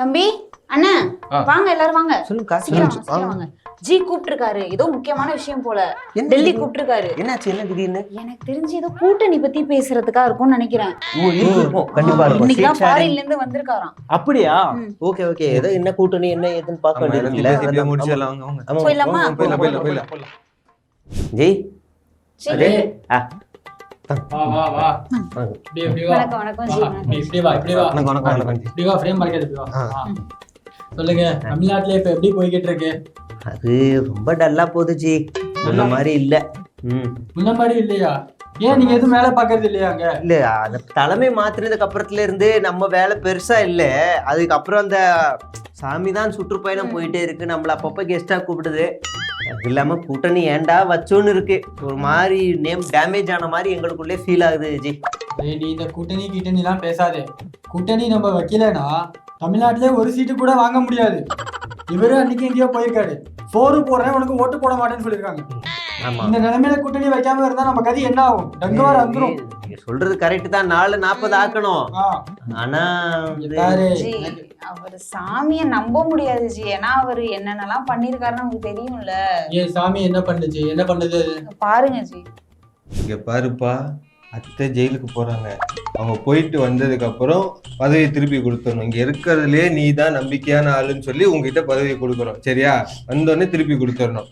தம்பி அண்ணா. வாங்க எல்லாரும் வாங்க சொல்லுங்கக்கா சீக்கிரம் வாங்க, சொல்லுங்க. சீக்கிரம் வாங்க ஜி கூப்பிட்டிருக்காரு ஏதோ முக்கியமான விஷயம் போல டெல்லி? கூப்பிட்டிருக்காரு என்னாச்சு என்ன திடீர்னு எனக்கு தெரிஞ்சு ஏதோ கூட்டணி பத்தி பேசுறதுக்கா இருக்கும்னு நினைக்கிறேன் கண்டிப்பா Seat sharing. ஃபாரின்ல இருந்து வந்திருக்காராம் அப்படியா. ஓகே ஓகே ஏதோ என்ன கூட்டணி என்ன ஏதுன்னு பார்க்க வேண்டியது. ஆமா, போயிடலாமா? போயிடலாம், போயிடலாம், போயிடலாம், போயிடலாம். போயிடலாம். வா வா வா. வாங்க. இப்படி இப்படி வா. வணக்கம் வணக்கம் ஜி வா, இப்படி வணக்கம். இப்படி வா இப்படி வா. வணக்கம், வணக்கம், வணக்கம். இப்படி வா ஃப்ரேம் மறைக்காது இப்படி வா. ஆ. ஆ. சொல்லுங்க தமிழ்நாட்டுல இப்ப எப்படி போய்கிட்டு இருக்கு? அது ரொம்ப டல்லா போகுது ஜி. முன்ன மாதிரி இல்ல. ம். முன்ன மாதிரி இல்லையா? ஏன் நீங்க எதுவும் வேலை பாக்குறது இல்லையா அங்க? இல்ல அந்த தலைமை மாத்தினதுக்கு அப்புறத்துல இருந்து நம்ம வேலை பெருசா இல்ல. அதுக்கப்புறம் அந்த சாமி தான் சுற்றுப்பயணம் போயிட்டே இருக்கு. நம்மள அப்பப்ப கெஸ்டா கூப்பிடுது. அது இல்லாம கூட்டணி ஏன்டா வச்சோன்னு இருக்கு. ஒரு மாதிரி நேம் டேமேஜ் ஆன மாதிரி எங்களுக்குள்ளே ஃபீல் ஆகுது ஜி. நீ இந்த கூட்டணி கீட்டணி எல்லாம் பேசாதே. கூட்டணி நம்ம வைக்கலனா தமிழ்நாட்டுல ஒரு சீட்டு கூட வாங்க முடியாது. இவரு அன்னைக்கு எங்கேயோ போயிருக்காரு. சோறு போடுறேன் உனக்கு ஓட்டு போட மாட்டேன்னு சொல்லியிருக்காங்க. இந்த நிலைமையில கூட்டணி வைக்காம இருந்தா நம்ம கதி என்ன ஆகும்? டங்குவார வந்துரும். நீ சொல்றது கரெக்ட் தான். நாலு நாற்பது ஆக்கணும். ஆனா ஜி அவர் சாமிய நம்ப முடியாது ஜி. ஏன்னா அவரு என்னென்னலாம் பண்ணிருக்காருன்னு உங்களுக்கு தெரியும்ல. ஏன் சாமி என்ன பண்ணுச்சு என்ன பண்ணுது? பாருங்க ஜி. இங்க பாருப்பா. அத்தை ஜெயிலுக்கு போறாங்க. அவங்க போயிட்டு வந்ததுக்கு அப்புறம் பதவியை திருப்பி கொடுத்துடணும். இங்க இருக்கிறதுலே நீ தான் நம்பிக்கையான ஆளுன்னு சொல்லி உங்ககிட்ட பதவியை கொடுக்குறோம் சரியா? வந்தோடனே திருப்பி கொடுத்துடணும்.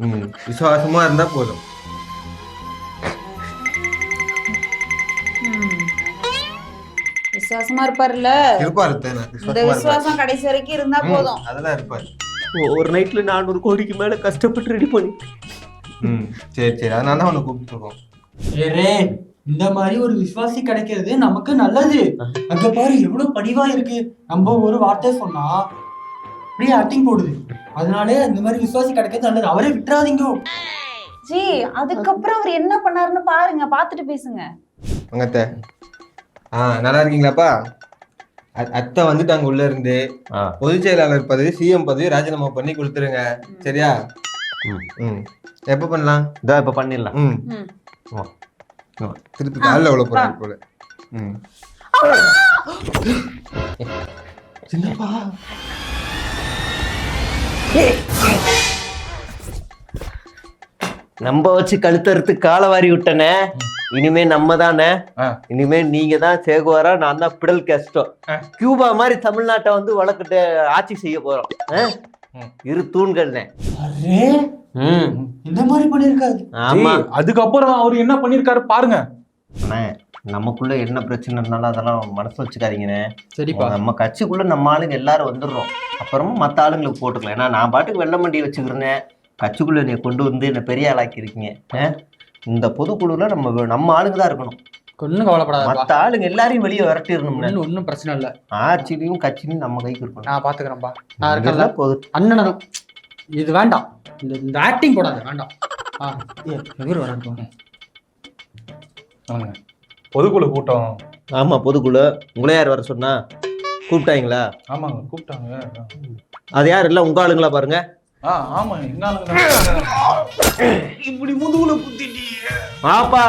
ம். விசுவாசமா இருந்தா போதும். விசுவாசமா இருப்பாருல்ல? இருப்பாரு இந்த விசுவாசமா கடைசி வரைக்கும் இருந்தா போதும். அதெல்லாம் இருப்பாரு. ஒரு நைட்ல நானூறு கோடிக்கு மேல கஷ்டப்பட்டு ரெடி பண்ணி ம் சரி சரி. அதனால தான் உன்னை கூப்பிட்டு இருக்கோம். ஏரே இந்த மாதிரி ஒரு விசுவாசி கிடைக்கிறது நமக்கு நல்லது. அங்க பாரு எவ்வளவு படிவா இருக்கு. நம்ம ஒரு வார்த்தை சொன்னா அப்படியே ஆக்டிங் போடுது. அதனாலே இந்த மாதிரி விசுவாசி கிடைக்கிறது நல்லது. அவரே விட்டுறாதீங்க. ஜி அதுக்கப்புறம் அவர் என்ன பண்ணாருன்னு பாருங்க பாத்துட்டு பேசுங்க. வாங்க அத்தை ஆ நல்லா இருக்கீங்களாப்பா அத்தை வந்துட்டாங்க உள்ள இருந்து பொதுச் செயலாளர் பதவி சிஎம் பதவி ராஜினாமா பண்ணி கொடுத்துருங்க. சரியா? ம். ம். எப்போ பண்ணலாம்? இதோ இப்ப பண்ணிடலாம். ம். திருப்பி காலில் உள்ள போறாரு போல. ம். சின்னப்பா. நம்ம வச்சு கழுத்தறுத்து காலை வாரி விட்டனே. இனிமே நம்ம தானே. இனிமே நீங்க தான் சேகுவாரா? நான் தான் பிடல் கேஸ்டோ. ஆ. கியூபா மாதிரி தமிழ்நாட்டை வந்து வழக்கிட்டு ஆட்சி செய்ய போறோம். இரு தூண்கள்னே. இந்த மாதிரி பண்ணிருக்காரு ஆமா. அதுக்கப்புறம் அவர் என்ன பண்ணிருக்காரு பாருங்க. அண்ணே நமக்குள்ள என்ன பிரச்சனை இருந்தாலும் அதெல்லாம் மனசு வச்சுக்காதீங்கண்ணே. சரிப்பா. நம்ம கட்சிக்குள்ள நம்ம ஆளுங்க எல்லாரும் வந்துடுறோம். அப்புறமா மற்ற ஆளுங்களுக்கு போட்டுக்கலாம். ஏன்னா நான் பாட்டுக்கு வெள்ளை மண்டி வச்சுக்கிறேன். கட்சிக்குள்ள என்னை கொண்டு வந்து என்னை பெரிய ஆளாக்கி இருக்கீங்க ஆ? இந்த பொதுக்குழுல நம்ம நம்ம ஆளுங்க தான் இருக்கணும். ஒன்னும் கவலைப்படாதப்பா. மற்ற ஆளுங்க எல்லாரையும் வெளியே விரட்டிடணும்னு ஒன்னும் ஒன்னும் பிரச்சனை இல்ல. ஆட்சியிலையும் கட்சியிலையும் நம்ம கைக்கு இருக்கணும். நான் பாத்துக்கிறேன்ப்பா நான் இருக்கல இதெல்லாம் போதும். அண்ணனும் இது வேண்டாம். இந்த இந்த ஆக்டிங் போடாத வேண்டாம். ஆ எவர் வரட்டும் வாங்க. பொதுக்குழு கூட்டம். ஆமா பொதுக்குழு உங்களை யார் வர சொன்னா? கூப்பிட்டாங்களா? ஆமாங்க கூப்பிட்டாங்க. அது யார் இல்ல? உங்க ஆளுங்களா பாருங்க. ஆமா எங்க ஆளுங்க இப்படி முதுகுல குத்திட்டீங்க. பாப்பா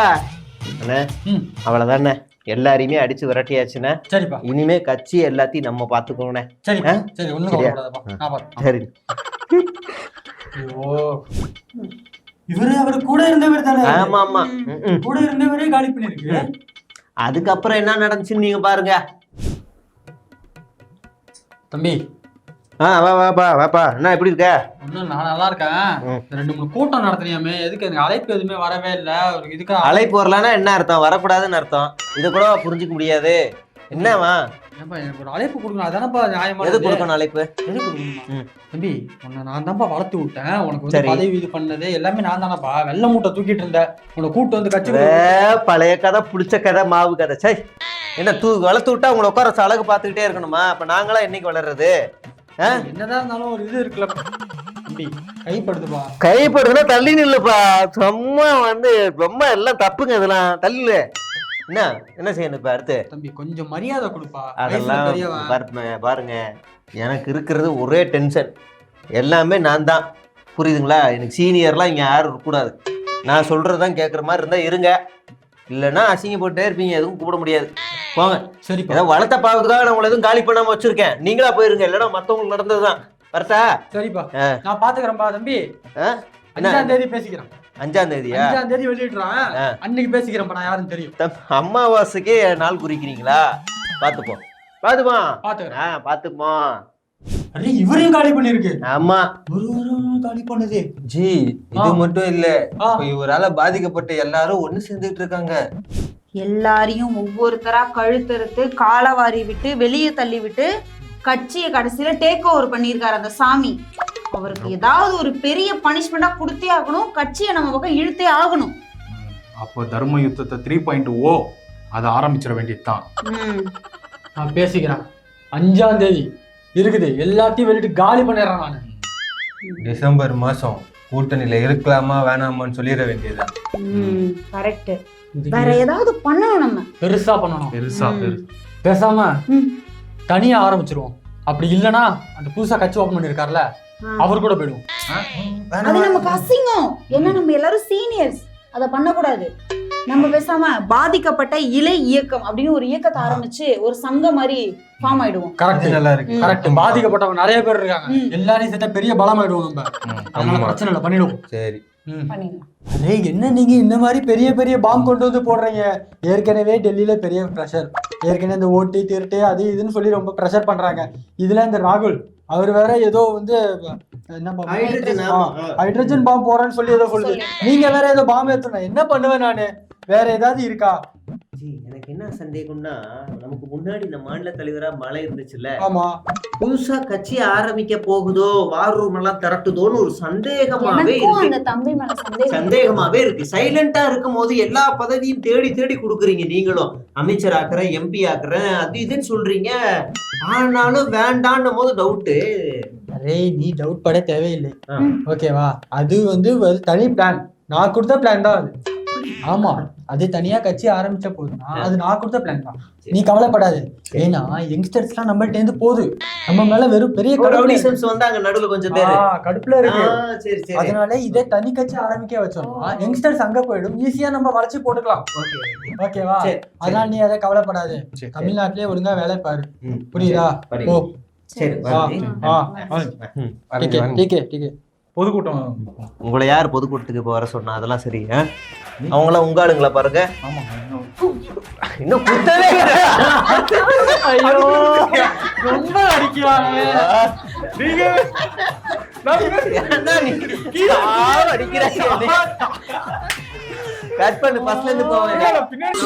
அண்ணே ம். அவ்வளவுதானே எல்லாரையுமே அடிச்சு விரட்டியாச்சுண்ணே. சரிப்பா. இனிமே கட்சி எல்லாத்தையும் நம்ம பாத்துக்கோங்கண்ணே? சரி சரி. ஐயோ. இவரு அவர் கூட இருந்தவர் தானே? ஆமா ஆமா. கூட இருந்தவரே காலி பண்ணிருக்கு அதுக்கப்புறம் என்ன நடந்துச்சுன்னு நீங்க பாருங்க. தம்பி ஆ வா வாப்பா வாப்பா என்ன எப்படி இருக்க? ஒன்னும் நான் நல்லா இருக்கேன். ரெண்டு மூணு கூட்டம் நடத்துனியாமே. எதுக்கு எனக்கு அழைப்பு எதுவுமே வரவே இல்ல. ஒரு இதுக்கு அழைப்பு வரலன்னா என்ன அர்த்தம்? வரக்கூடாதுன்னு அர்த்தம். இதை கூட புரிஞ்சுக்க முடியாது. என்னவா ஏன்பா, எனக்கு ஒரு அழைப்பு கொடுக்கணும். அதானப்பா எது நியாயமானது கொடுக்கணும் அழைப்பு? எது கொடுக்கணுமா? தம்பி உன்னை நான் தான்ப்பா வளர்த்து விட்டேன். உனக்கு வந்து. பதவி இது பண்ணது எல்லாமே நான் தானப்பா. வெள்ளை மூட்டை தூக்கிட்டு இருந்த உன்னை கூட்டு வந்து கட்சி பழைய கதை புடிச்ச கதை மாவு கதை. சை என்ன தூ வளர்த்து விட்டா உங்களை உட்கார அழகு பார்த்துக்கிட்டே இருக்கணுமா? அப்ப நாங்களா என்னைக்கு வளர்றது? என்னதான் இருந்தாலும் ஒரு இது இருக்குல்ல தம்பி கைப்படுத்துப்பா. கைப்படுதுன்னா தள்ளி நில்லுப்பா சும்மா வந்து ரொம்ப எல்லாம் தப்புங்க இதெல்லாம். தள்ளு என்ன? என்ன செய்யணும் இப்ப அடுத்து? தம்பி கொஞ்சம் மரியாதை கொடுப்பா. அதெல்லாம். பாருங்க பாருங்க. எனக்கு இருக்கிறது ஒரே டென்ஷன் எல்லாமே நான் தான். புரியுதுங்களா? எனக்கு சீனியர்லாம் இங்கே யாரும் இருக்கக்கூடாது. நான் சொல்கிறது தான் கேட்குற மாதிரி இருந்தால் இருங்க. இல்லைன்னா அசிங்கப்பட்டே இருப்பீங்க. எதுவும் கூப்பிட முடியாது. போங்க சரிப்பா. ஏதோ வளர்த்த பாவத்துக்காக நான் உங்களை எதுவும் காலி பண்ணாம வச்சிருக்கேன். நீங்களா போயிருங்க. இல்லைன்னா மத்தவங்களுக்கு நடந்ததுதான் வரட்டா? சரிப்பா. நான் பாத்துக்கிறேன்பா தம்பி? அஞ்சாம் தேதி பேசிக்கிறேன். அஞ்சாம் தேதியா? அஞ்சாம் தேதி வெளியிடுறான். அன்னைக்கு பேசிக்கிறேன்ப்பா நான் யாருன்னு தெரியும். அமாவாசைக்கே நாள் குறிக்கிறீங்களா? பாத்துப்போம். பாத்துமா பாத்துக்கிறேன். பாத்துப்போம். அரே இவரையும் காலி பண்ணிருக்கு ஆமா. காலி பண்ணுது. ஜி இது. மட்டும் இல்ல. இவரால பாதிக்கப்பட்ட எல்லாரும் ஒண்ணு சேர்ந்துட்டு இருக்காங்க. எல்லாரையும் ஒவ்வொருத்தரா கழுத்தறுத்து காலவாரி விட்டு வெளியே தள்ளி விட்டு கட்சியை கடைசியில டேக் ஓவர் பண்ணியிருக்காரு அந்த சாமி. அவருக்கு ஏதாவது ஒரு பெரிய பனிஷ்மெண்டா கொடுத்தே ஆகணும் கட்சியை நம்ம பக்கம் இழுத்தே ஆகணும். அப்போ தர்ம யுத்தத்தை த்ரீ பாயிண்ட் ஓ அதை ஆரம்பிச்சிட வேண்டியதுதான். நான் பேசிக்கிறேன். அஞ்சாம் தேதி இருக்குது. எல்லாத்தையும் வெளியிட்டு காலி பண்ணிடுறேன் நான். டிசம்பர் மாசம் கூட்டணியில இருக்கலாமா வேணாமான்னு சொல்லிட வேண்டியதுதான். கரெக்ட் வேற ஏதாவது பண்ணணும் நம்ம. பெருசா பண்ணணும். பெருசா பேசாம ம். தனியா ஆரம்பிச்சிருவோம். அப்படி இல்லனா அந்த புதுசா கட்சி ஓபன் பண்ணிருக்காருல. அவர் கூட போயிடுவோம். அது நமக்கு அசிங்கம் ஏன்னா நம்ம எல்லாரும் சீனியர்ஸ் அத பண்ணக்கூடாது. நம்ம பேசாம பாதிக்கப்பட்ட இலை இயக்கம் அப்படின்னு ஒரு இயக்கத்தை ஆரம்பிச்சு ஒரு சங்கம் மாதிரி ஃபார்ம் ஆயிடுவோம். கரெக்ட் நல்லா இருக்கு. கரெக்ட் பாதிக்கப்பட்டவங்க நிறைய பேர் இருக்காங்க. எல்லாரையும் சேர்த்தா பெரிய பலம் ஆயிடுவோம் நம்ம அதனால. பிரச்சனை இல்லை பண்ணிடுவோம். சரி. பண்ணிடலாம். அரே என்ன நீங்க இந்த மாதிரி பெரிய பெரிய பாம் கொண்டு வந்து போடுறீங்க? ஏற்கனவே டெல்லியில பெரிய ப்ரெஷர் ஏற்கனவே இந்த ஓட்டு திருட்டு அது இதுன்னு சொல்லி ரொம்ப ப்ரெஷர் பண்றாங்க. இதுல இந்த ராகுல் அவர் வேற ஏதோ வந்து. ஹைட்ரஜன் பாம் போறேன்னு சொல்லி ஏதோ சொல்லுது நீங்க வேற ஏதோ பாம் ஏத்தணும் என்ன பண்ணுவேன் நானு? வேற ஏதாவது இருக்கா? எனக்கு என்ன சந்தேகம்னா நமக்கு முன்னாடி இந்த மாநில தலைவரா மழை இருந்துச்சுல்ல. ஆமா. புதுசா கட்சி ஆரம்பிக்க போகுதோ வார் ரூம் எல்லாம் திரட்டுதோன்னு ஒரு சந்தேகமாவே இருக்கு. சந்தேகமாவே இருக்கு. சைலண்டா இருக்கும் போது எல்லா பதவியும் தேடி தேடி கொடுக்குறீங்க நீங்களும். அமைச்சர் ஆக்குறேன் எம்பி ஆக்குறேன் அது இதுன்னு சொல்றீங்க. ஆனாலும் வேண்டான்னும் போது டவுட்டு அரே நீ டவுட் பட தேவையில்லை. ஓகேவா அது வந்து ஒரு தனி பிளான் நான் கொடுத்த பிளான் தான் அது. ஆமா. அது தனியா கட்சி ஆரம்பிச்ச போதுனா அது நான் கொடுத்த பிளான் தான். நீ கவலைப்படாத. ஏன்னா யங்ஸ்டர்ஸ் எல்லாம் நம்மள்ட்ட இருந்து போகுது. நம்ம மேல வெறும் பெரிய கடுப்புல இருக்கு. ரவுடிசம்ஸ் வந்தாங்க நடுவுல கொஞ்சம் பேரு. கடுப்புல இருக்கு. சரி சரி. அதனால இதே தனி கட்சி ஆரம்பிக்க வச்சோம்னா யங்ஸ்டர்ஸ் அங்க போயிடும். ஈஸியா நம்ம வளர்ச்சி போட்டுக்கலாம். ஓகே ஓகேவா? சரி, அதனால நீ அதை கவலைப்படாத. சரி. தமிழ்நாட்டிலே ஒழுங்கா வேலை பாரு. புரியுதா? சரி, ஓ சரி பொதுக்கூட்டம் உங்களை யார் பொதுக்கூட்டத்துக்கு இப்ப வர சொன்னா? அதெல்லாம் சரி? அவங்களாம் உங்க ஆளுங்களா பாருங்க. இன்னும் குத்தவே ஐயோ. ரொம்ப அடிக்கிறாங்க. கட் பண்ணு ஃபர்ஸ்ட்ல இருந்து போவேன். பின்னாடி